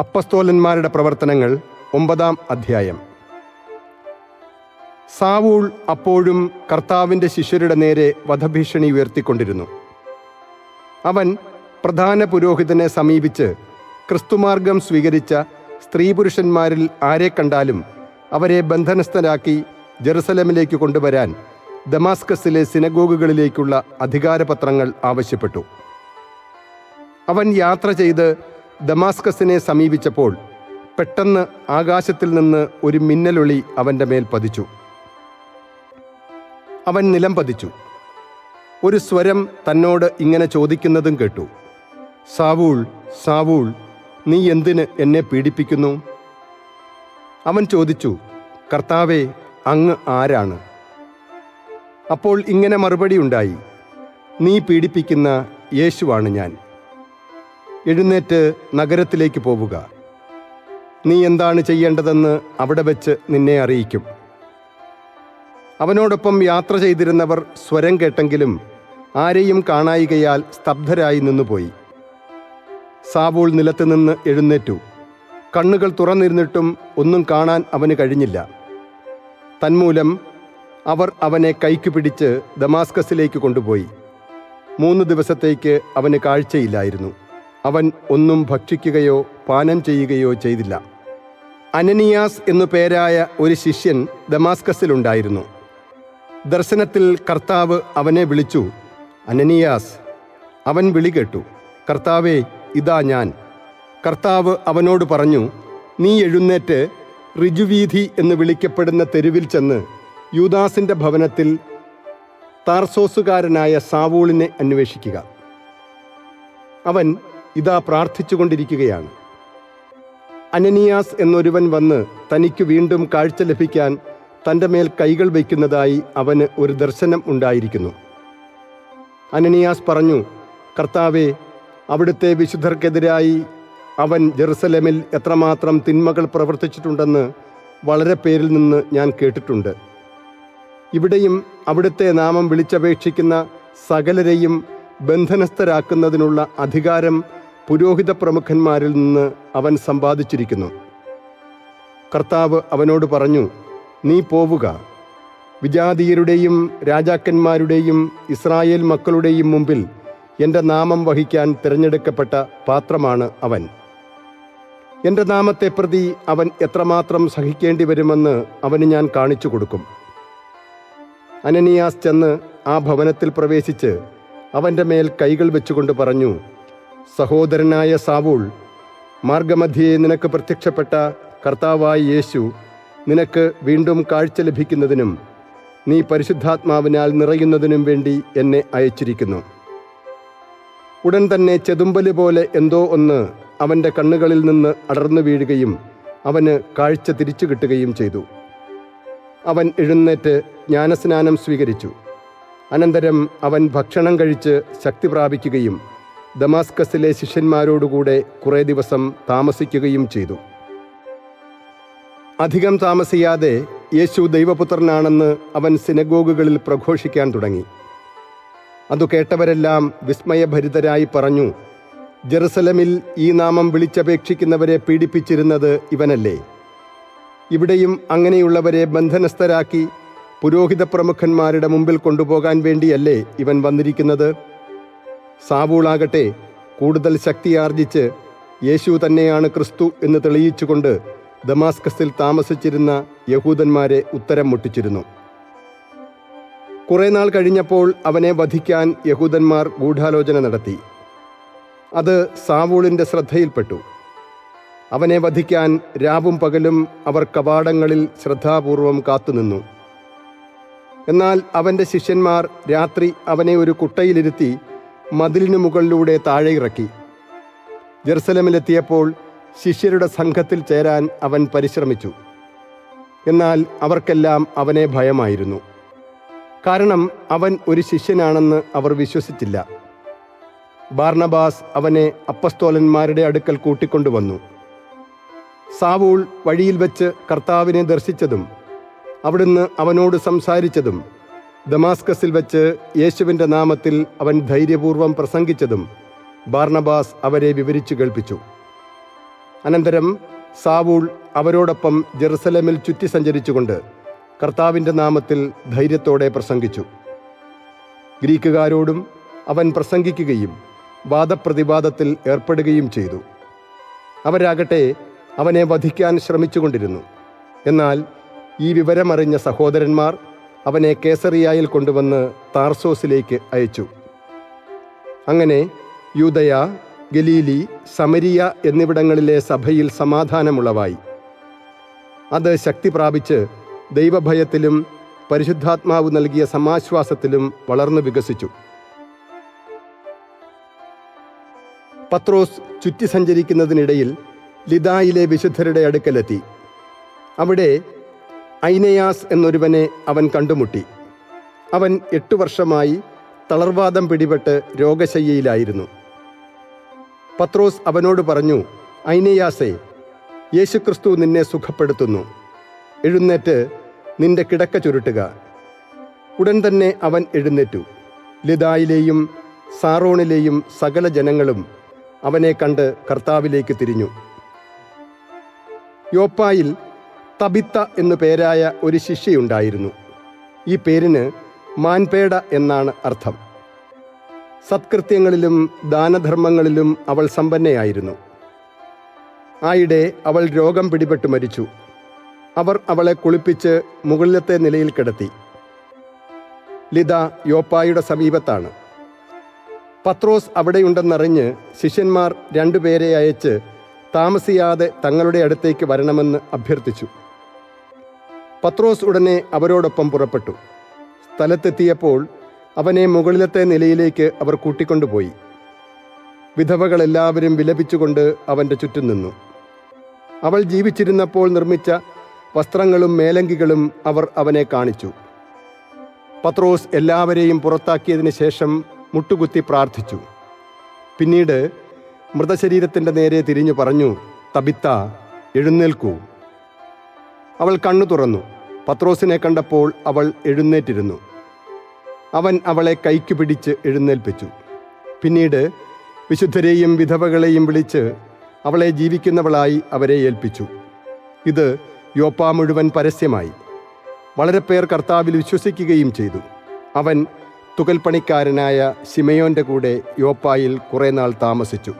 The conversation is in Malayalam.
അപ്പസ്തോലന്മാരുടെ പ്രവർത്തനങ്ങൾ ഒമ്പതാം അധ്യായം. സാവൂൾ അപ്പോഴും കർത്താവിന്റെ ശിഷ്യരുടെ നേരെ വധഭീഷണി ഉയർത്തിക്കൊണ്ടിരുന്നു. അവൻ പ്രധാന പുരോഹിതനെ സമീപിച്ച് ക്രിസ്തുമാർഗം സ്വീകരിച്ച സ്ത്രീ പുരുഷന്മാരിൽ ആരെ കണ്ടാലും അവരെ ബന്ധനസ്ഥരാക്കി ജെറുസലമിലേക്ക് കൊണ്ടുവരാൻ ദമാസ്കസിലെ സിനഗോഗുകളിലേക്കുള്ള അധികാരപത്രങ്ങൾ ആവശ്യപ്പെട്ടു. അവൻ യാത്ര ചെയ്ത് ദമാസ്കസിനെ സമീപിച്ചപ്പോൾ പെട്ടെന്ന് ആകാശത്തിൽ നിന്ന് ഒരു മിന്നലൊളി അവന്റെ മേൽ പതിച്ചു. അവൻ നിലം പതിച്ചു. ഒരു സ്വരം തന്നോട് ഇങ്ങനെ ചോദിക്കുന്നതും കേട്ടു. സാവൂൾ സാവൂൾ നീ എന്തിന് എന്നെ പീഡിപ്പിക്കുന്നു? അവൻ ചോദിച്ചു കർത്താവെ അങ്ങ് ആരാണ്? അപ്പോൾ ഇങ്ങനെ മറുപടി ഉണ്ടായി നീ പീഡിപ്പിക്കുന്ന യേശുവാണ് ഞാൻ. എഴുന്നേറ്റ് നഗരത്തിലേക്ക് പോവുക. നീ എന്താണ് ചെയ്യേണ്ടതെന്ന് അവിടെ വെച്ച് നിന്നെ അറിയിക്കും. അവനോടൊപ്പം യാത്ര ചെയ്തിരുന്നവർ സ്വരം കേട്ടെങ്കിലും ആരെയും കാണായികയാൽ സ്തബ്ധരായി നിന്നുപോയി. സാവൂൾ നിലത്ത് നിന്ന് എഴുന്നേറ്റു. കണ്ണുകൾ തുറന്നിരുന്നിട്ടും ഒന്നും കാണാൻ അവന് കഴിഞ്ഞില്ല. തന്മൂലം അവർ അവനെ കൈക്ക് പിടിച്ച് ദമാസ്കസിലേക്ക് കൊണ്ടുപോയി. മൂന്ന് ദിവസത്തേക്ക് അവന് കാഴ്ചയില്ലായിരുന്നു. അവൻ ഒന്നും ഭക്ഷിക്കുകയോ പാനം ചെയ്യുകയോ ചെയ്തില്ല. അനനിയാസ് എന്നു പേരായ ഒരു ശിഷ്യൻ ദമാസ്കസിലുണ്ടായിരുന്നു. ദർശനത്തിൽ കർത്താവ് അവനെ വിളിച്ചു അനനിയാസ്. അവൻ വിളി കേട്ടു കർത്താവേ ഇതാ ഞാൻ. കർത്താവ് അവനോട് പറഞ്ഞു നീ എഴുന്നേറ്റ് ഋജുവീഥി എന്ന് വിളിക്കപ്പെടുന്ന തെരുവിൽ ചെന്ന് യൂദാസിന്റെ ഭവനത്തിൽ താർസോസുകാരനായ സാവൂളിനെ അന്വേഷിക്കുക. അവൻ ഇതാ പ്രാർത്ഥിച്ചുകൊണ്ടിരിക്കുകയാണ്. അനനിയാസ് എന്നൊരുവൻ വന്ന് തനിക്ക് വീണ്ടും കാഴ്ച ലഭിക്കാൻ തന്റെ മേൽ കൈകൾ വയ്ക്കുന്നതായി അവന് ഒരു ദർശനം ഉണ്ടായിരിക്കുന്നു. അനനിയാസ് പറഞ്ഞു കർത്താവെ അവിടുത്തെ വിശുദ്ധർക്കെതിരായി അവൻ ജെറുസലേമിൽ എത്രമാത്രം തിന്മകൾ പ്രവർത്തിച്ചിട്ടുണ്ടെന്ന് വളരെ പേരിൽ നിന്ന് ഞാൻ കേട്ടിട്ടുണ്ട്. ഇവിടെയും അവിടുത്തെ നാമം വിളിച്ചപേക്ഷിക്കുന്ന സകലരെയും ബന്ധനസ്ഥരാക്കുന്നതിനുള്ള അധികാരം പുരോഹിത പ്രമുഖന്മാരിൽ നിന്ന് അവൻ സമ്പാദിച്ചിരിക്കുന്നു. കർത്താവ് അവനോട് പറഞ്ഞു നീ പോവുക. വിജാതീയരുടെയും രാജാക്കന്മാരുടെയും ഇസ്രായേൽ മക്കളുടെയും മുമ്പിൽ എന്റെ നാമം വഹിക്കാൻ തിരഞ്ഞെടുക്കപ്പെട്ട പാത്രമാണ് അവൻ. എന്റെ നാമത്തെ പ്രതി അവൻ എത്രമാത്രം സഹിക്കേണ്ടി വരുമെന്ന് അവന് ഞാൻ കാണിച്ചു കൊടുക്കും. അനനിയാസ് ചെന്ന് ആ ഭവനത്തിൽ പ്രവേശിച്ച് അവന്റെ മേൽ കൈകൾ വെച്ചുകൊണ്ട് പറഞ്ഞു സഹോദരനായ സാവൂൾ മാർഗമധ്യേ നിനക്ക് പ്രത്യക്ഷപ്പെട്ട കർത്താവായ യേശു നിനക്ക് വീണ്ടും കാഴ്ച ലഭിക്കുന്നതിനും നീ പരിശുദ്ധാത്മാവിനാൽ നിറയുന്നതിനും വേണ്ടി എന്നെ അയച്ചിരിക്കുന്നു. ഉടൻ തന്നെ ചെതുമ്പൽ പോലെ എന്തോ ഒന്ന് അവന്റെ കണ്ണുകളിൽ നിന്ന് അടർന്നു വീഴുകയും അവന് കാഴ്ച തിരിച്ചു കിട്ടുകയും ചെയ്തു. അവൻ എഴുന്നേറ്റ് ജ്ഞാനസ്നാനം സ്വീകരിച്ചു. അനന്തരം അവൻ ഭക്ഷണം കഴിച്ച് ശക്തി പ്രാപിക്കുകയും ദമാസ്കസിലെ ശിഷ്യന്മാരോടുകൂടെ കുറേ ദിവസം താമസിക്കുകയും ചെയ്തു. അധികം താമസിയാതെ യേശു ദൈവപുത്രനാണെന്ന് അവൻ സിനഗോഗുകളിൽ പ്രഘോഷിക്കാൻ തുടങ്ങി. അതു കേട്ടവരെല്ലാം വിസ്മയഭരിതരായി പറഞ്ഞു ജെറുസലമിൽ ഈ നാമം വിളിച്ചപേക്ഷിക്കുന്നവരെ പീഡിപ്പിച്ചിരുന്നത് ഇവനല്ലേ? ഇവിടെയും അങ്ങനെയുള്ളവരെ ബന്ധനസ്ഥരാക്കി പുരോഹിത പ്രമുഖന്മാരുടെ മുമ്പിൽ കൊണ്ടുപോകാൻ വേണ്ടിയല്ലേ ഇവൻ വന്നിരിക്കുന്നത്? സാവൂളാകട്ടെ കൂടുതൽ ശക്തിയാർജിച്ച് യേശു തന്നെയാണ് ക്രിസ്തു എന്ന് തെളിയിച്ചുകൊണ്ട് ദമാസ്കസിൽ താമസിച്ചിരുന്ന യഹൂദന്മാരെ ഉത്തരം മുട്ടിച്ചിരുന്നു. കുറേ നാൾ കഴിഞ്ഞപ്പോൾ അവനെ വധിക്കാൻ യഹൂദന്മാർ ഗൂഢാലോചന നടത്തി. അത് സാവൂളിന്റെ ശ്രദ്ധയിൽപ്പെട്ടു. അവനെ വധിക്കാൻ രാവും പകലും അവർ കവാടങ്ങളിൽ ശ്രദ്ധാപൂർവം കാത്തുനിന്നു. എന്നാൽ അവന്റെ ശിഷ്യന്മാർ രാത്രി അവനെ ഒരു കുട്ടയിലിരുത്തി മതിലിനു മുകളിലൂടെ താഴെ ഇറക്കി. ജെറുസലമിലെത്തിയപ്പോൾ ശിഷ്യരുടെ സംഘത്തിൽ ചേരാൻ അവൻ പരിശ്രമിച്ചു. എന്നാൽ അവർക്കെല്ലാം അവനെ ഭയമായിരുന്നു. കാരണം അവൻ ഒരു ശിഷ്യനാണെന്ന് അവർ വിശ്വസിച്ചില്ല. ബാർണബാസ് അവനെ അപ്പസ്തോലന്മാരുടെ അടുക്കൽ കൂട്ടിക്കൊണ്ടുവന്നു. സാവൂൾ വഴിയിൽ വെച്ച് കർത്താവിനെ ദർശിച്ചതും അവിടുന്ന് അവനോട് സംസാരിച്ചതും ദമാസ്കസിൽ വെച്ച് യേശുവിന്റെ നാമത്തിൽ അവൻ ധൈര്യപൂർവം പ്രസംഗിച്ചതും ബാർണബാസ് അവരെ വിവരിച്ചു കേൾപ്പിച്ചു. അനന്തരം സാവൂൾ അവരോടൊപ്പം ജെറുസലേമിൽ ചുറ്റി സഞ്ചരിച്ചുകൊണ്ട് കർത്താവിന്റെ നാമത്തിൽ ധൈര്യത്തോടെ പ്രസംഗിച്ചു. ഗ്രീക്കുകാരോടും അവൻ പ്രസംഗിക്കുകയും വാദപ്രതിവാദത്തിൽ ഏർപ്പെടുകയും ചെയ്തു. അവരാകട്ടെ അവനെ വധിക്കാൻ ശ്രമിച്ചുകൊണ്ടിരുന്നു. എന്നാൽ ഈ വിവരമറിഞ്ഞ സഹോദരന്മാർ അവനെ കേസറിയായിൽ കൊണ്ടുവന്ന് താർസോസിലേക്ക് അയച്ചു. അങ്ങനെ യൂതയ ഗലീലി സമരിയ എന്നിവിടങ്ങളിലെ സഭയിൽ സമാധാനമുളവായി. അത് ശക്തി പ്രാപിച്ച് ദൈവഭയത്തിലും പരിശുദ്ധാത്മാവ് നൽകിയ സമാശ്വാസത്തിലും വളർന്നു വികസിച്ചു. പത്രോസ് ചുറ്റി സഞ്ചരിക്കുന്നതിനിടയിൽ ലിതായിലെ വിശുദ്ധരുടെ അടുക്കലെത്തി. അവിടെ ഐനയാസ് എന്നൊരുവനെ അവൻ കണ്ടുമുട്ടി. അവൻ എട്ടു വർഷമായി തളർവാദം പിടിപെട്ട് രോഗശയ്യയിലായിരുന്നു. പത്രോസ് അവനോട് പറഞ്ഞു ഐനയാസേ യേശുക്രിസ്തു നിന്നെ സുഖപ്പെടുത്തുന്നു. എഴുന്നേറ്റ് നിന്റെ കിടക്ക ചുരുട്ടുക. ഉടൻ തന്നെ അവൻ എഴുന്നേറ്റു. ലിതായിലെയും സാറോണിലെയും സകല ജനങ്ങളും അവനെ കണ്ട് കർത്താവിലേക്ക് തിരിഞ്ഞു. യോപ്പായിൽ തബിത്ത എന്നു പേരായ ഒരു ശിഷ്യയുണ്ടായിരുന്നു. ഈ പേരിന് മാൻപേട എന്നാണ് അർത്ഥം. സത്കൃത്യങ്ങളിലും ദാനധർമ്മങ്ങളിലും അവൾ സമ്പന്നയായിരുന്നു. ആയിടെ അവൾ രോഗം പിടിപെട്ട് മരിച്ചു. അവർ അവളെ കുളിപ്പിച്ച് മുകളിലത്തെ നിലയിൽ കിടത്തി. ലിത യോപ്പായുടെ സമീപത്താണ്. പത്രോസ് അവിടെയുണ്ടെന്നറിഞ്ഞ് ശിഷ്യന്മാർ രണ്ടുപേരെ അയച്ച് താമസിയാതെ തങ്ങളുടെ അടുത്തേക്ക് വരണമെന്ന് അഭ്യർത്ഥിച്ചു. പത്രോസ് ഉടനെ അവരോടൊപ്പം പുറപ്പെട്ടു. സ്ഥലത്തെത്തിയപ്പോൾ അവനെ മുകളിലത്തെ നിലയിലേക്ക് അവർ കൂട്ടിക്കൊണ്ടുപോയി. വിധവകളെല്ലാവരും വിലപിച്ചുകൊണ്ട് അവന്റെ ചുറ്റും നിന്നു. അവൾ ജീവിച്ചിരുന്നപ്പോൾ നിർമ്മിച്ച വസ്ത്രങ്ങളും മേലങ്കികളും അവർ അവനെ കാണിച്ചു. പത്രോസ് എല്ലാവരെയും പുറത്താക്കിയതിന് ശേഷം മുട്ടുകുത്തി പ്രാർത്ഥിച്ചു. പിന്നീട് മൃതശരീരത്തിന്റെ നേരെ തിരിഞ്ഞു പറഞ്ഞു തബിത്ത എഴുന്നേൽക്കൂ. അവൾ കണ്ണു തുറന്നു. പത്രോസിനെ കണ്ടപ്പോൾ അവൾ എഴുന്നേറ്റിരുന്നു. അവൻ അവളെ കൈക്ക് പിടിച്ച് എഴുന്നേൽപ്പിച്ചു. പിന്നീട് വിശുദ്ധരെയും വിധവകളെയും വിളിച്ച് അവളെ ജീവിക്കുന്നവളായി അവരെ ഏൽപ്പിച്ചു. ഇത് യോപ്പ മുഴുവൻ പരസ്യമായി. വളരെ പേർ കർത്താവിൽ വിശ്വസിക്കുകയും ചെയ്തു. അവൻ തുകൽപ്പണിക്കാരനായ ശിമയോന്റെ കൂടെ യോപ്പായിൽ കുറേ നാൾ താമസിച്ചു.